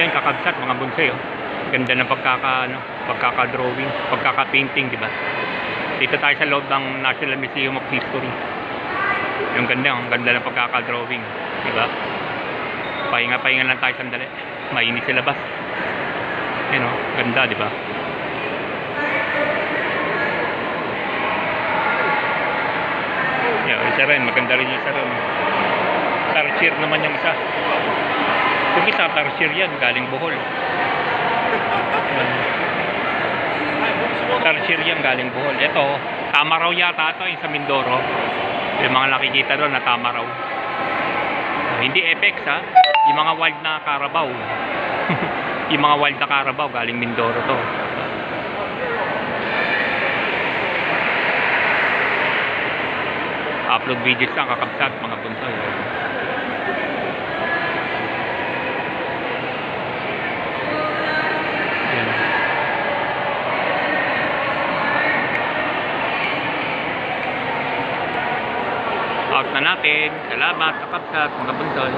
Yan, kakabsat, mga bonsai, oh. Ganda ng pagkaka, ano, pagkaka-drawing, pagkaka-painting, di ba? Dito tayo sa loob ng National Museum of History. Yung ganda, ang ganda ng pagkaka-drawing, di ba? Pahinga-pahinga lang tayo sandali. Mainit sa labas. Yan, oh, ganda, di ba? Yeah, isa rin, maganda rin yung isa rin. Tarsier naman yung isa. Yung isa, tarsier yan, galing Bohol. Tarsier yan, galing Bohol. Ito, tama raw yata ito, yung sa Mindoro. Yung mga nakikita doon na tama raw. Hindi Apex ha, yung mga wild na Carabao. yung mga wild na Carabao, galing Mindoro to. upload videos lang kakabsat mga bunsoy Yan. Out na natin salamat kakabsat mga bunsoy